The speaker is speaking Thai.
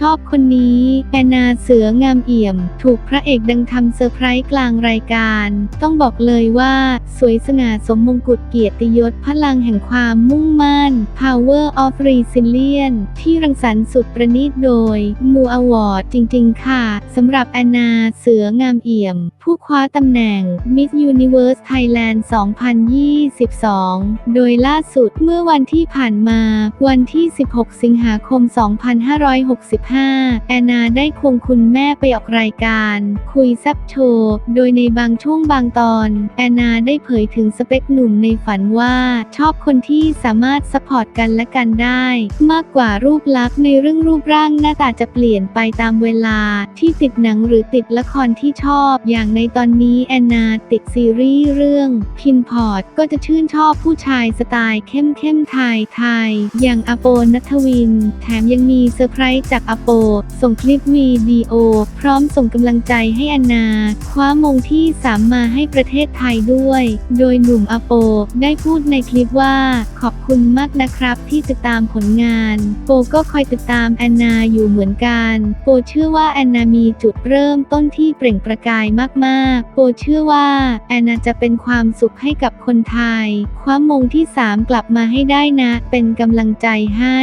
ชอบคนนี้ แอนนาเสืองามเอี่ยม ถูกพระเอกดังทำเซอร์ไพรส์กลางรายการ ต้องบอกเลยว่า สวยสง่าสมมงกุฎเกียรติยศพลังแห่งความมุ่งมั่น Power of Resilience ที่รังสรรค์สุดประณีตโดย มูอวอร์ดจริง ๆ ค่ะสำหรับแอนนาเสืองามเอี่ยม ผู้คว้าตำแหน่ง Miss Universe Thailand 2022 โดยล่าสุดเมื่อวันที่ผ่านมา วันที่ 16 สิงหาคม 2563 25 แอนนาได้ควงคุณแม่ไปออกรายการ คุยแซบโชว์ โดยในบางช่วงบางตอน แอนนาได้เผยถึงสเปคหนุ่มในฝันว่า ชอบคนที่สามารถสปอร์ตกันและกันได้ มากกว่ารูปลักษณ์ในเรื่องรูปร่างหน้าตาจะเปลี่ยนไปตามเวลา ที่ติดหนังหรือติดละครที่ชอบอย่างในตอนนี้แอนนาติดซีรีส์เรื่องพินพอร์ตก็จะชื่นชอบผู้ชายสไตล์เข้มเข้มไทยไทยอย่างอโปนัทวิน แถมยังมีเซอร์ไพรส์จากอโป ส่งคลิปวีดีโอ พร้อมส่งกำลังใจให้อนนา คว้ามงที่สามมาให้ประเทศไทยด้วย โดยหนุ่มอโป ได้พูดในคลิปว่า ขอบคุณมากนะครับที่ติดตามผลงาน โปก็คอยติดตามแอนนาอยู่เหมือนกัน โปเชื่อว่าแอนนามีจุดเริ่มต้นที่เปล่งประกายมากๆ โปเชื่อว่าแอนนาจะเป็นความสุขให้กับคนไทย คว้ามงที่ 3 กลับมาให้ได้นะ เป็นกำลังใจให้